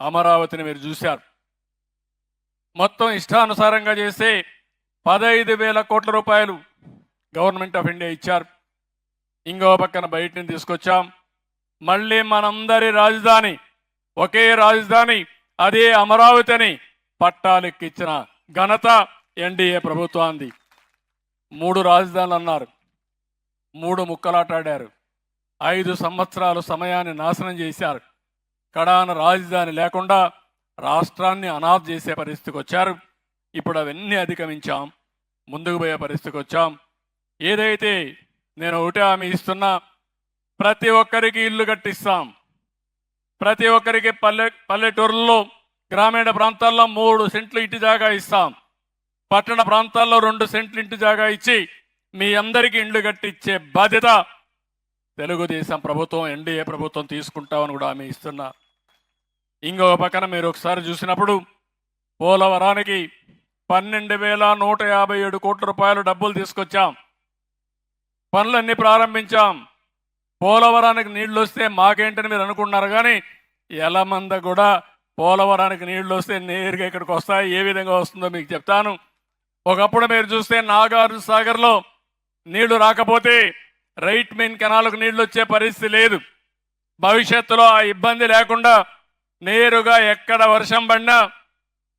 అమరావతిని మీరు చూశారు. మొత్తం ఇష్టానుసారంగా చేస్తే పదహైదు వేల కోట్ల రూపాయలు గవర్నమెంట్ ఆఫ్ ఇండియా ఇచ్చారు. ఇంకో పక్కన బయటని తీసుకొచ్చాం. మళ్ళీ మనందరి రాజధాని ఒకే రాజధాని అదే అమరావతి అని పట్టాలెక్కిచ్చిన ఘనత ఎన్డీఏ ప్రభుత్వాన్ని మూడు రాజధానులు అన్నారు. మూడు ముక్కలాటాడారు. ఐదు సంవత్సరాలు సమయాన్ని నాశనం చేశారు. కడాన రాజధాని లేకుండా రాష్ట్రాన్ని అనాథ చేసే పరిస్థితికి వచ్చారు. ఇప్పుడు అవన్నీ అధిగమించాం. ముందుకు పోయే పరిస్థితికి వచ్చాం. ఏదైతే నేను ఒకటే హామీ ఇస్తున్నా ప్రతి ఒక్కరికి ఇల్లు కట్టిస్తాం. ప్రతి ఒక్కరికి పల్లె పల్లెటూరుల్లో గ్రామీణ ప్రాంతాల్లో మూడు సెంట్లు ఇంటి జాగా ఇస్తాం. పట్టణ ప్రాంతాల్లో రెండు సెంట్లు ఇంటి జాగా ఇచ్చి మీ అందరికీ ఇండ్లు కట్టించే బాధ్యత తెలుగుదేశం ప్రభుత్వం ఎన్డీఏ ప్రభుత్వం తీసుకుంటామని కూడా ఆమె ఇస్తున్నా ఇంకొక పక్కన మీరు ఒకసారి చూసినప్పుడు పోలవరానికి పన్నెండు వేల నూట యాభై ఏడు కోట్ల రూపాయలు డబ్బులు తీసుకొచ్చాం. పనులన్నీ ప్రారంభించాం. పోలవరానికి నీళ్ళు వస్తే మాకేంటని మీరు అనుకున్నారు కానీ ఎలమంద కూడా పోలవరానికి నీళ్ళు వస్తే నేరుగా ఇక్కడికి వస్తాయి. ఏ విధంగా వస్తుందో మీకు చెప్తాను. ఒకప్పుడు మీరు చూస్తే నాగార్జున సాగర్లో నీళ్ళు రాకపోతే రైట్ మెయిన్ కెనాల్కు నీళ్ళు వచ్చే పరిస్థితి లేదు. భవిష్యత్తులో ఆ ఇబ్బంది లేకుండా నేరుగా ఎక్కడ వర్షం పడినా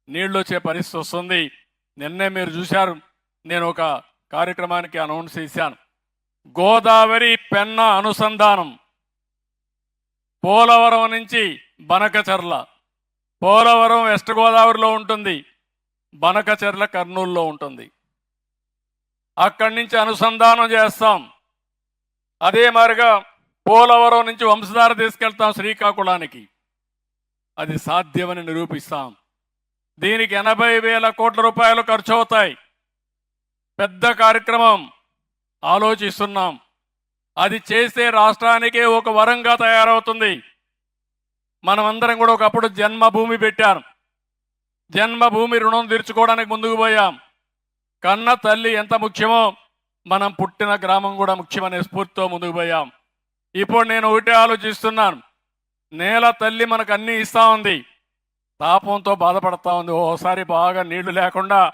నీళ్ళు వచ్చే పరిస్థితి వస్తుంది. నిన్నే మీరు చూశారు నేను ఒక కార్యక్రమానికి అనౌన్స్ చేశాను. గోదావరి పెన్న అనుసంధానం పోలవరం నుంచి బనకచర్ల. పోలవరం వెస్ట్ గోదావరిలో ఉంటుంది బనకచర్ల కర్నూలులో ఉంటుంది. అక్కడి నుంచి అనుసంధానం చేస్తాం. అదే మారిగా పోలవరం నుంచి వంశధార తీసుకెళ్తాం శ్రీకాకుళానికి. అది సాధ్యమని నిరూపిస్తాం. దీనికి ఎనభై వేల కోట్ల రూపాయలు ఖర్చు అవుతాయి పెద్ద కార్యక్రమం ఆలోచిస్తున్నాం. అది చేస్తే రాష్ట్రానికే ఒక వరంగా తయారవుతుంది. మనమందరం కూడా ఒకప్పుడు జన్మభూమి పెట్టారు జన్మభూమి రుణం తీర్చుకోవడానికి ముందుకు పోయాం. కన్న తల్లి ఎంత ముఖ్యమో మనం పుట్టిన గ్రామం కూడా ముఖ్యమనే స్ఫూర్తితో ముందుకు పోయాం. ఇప్పుడు నేను ఒకటే ఆలోచిస్తున్నాను. నేల తల్లి మనకు అన్నీ ఇస్తా ఉంది. తాపంతో బాధపడతా ఉంది. ఓసారి బాగా నీళ్ళు లేకుండా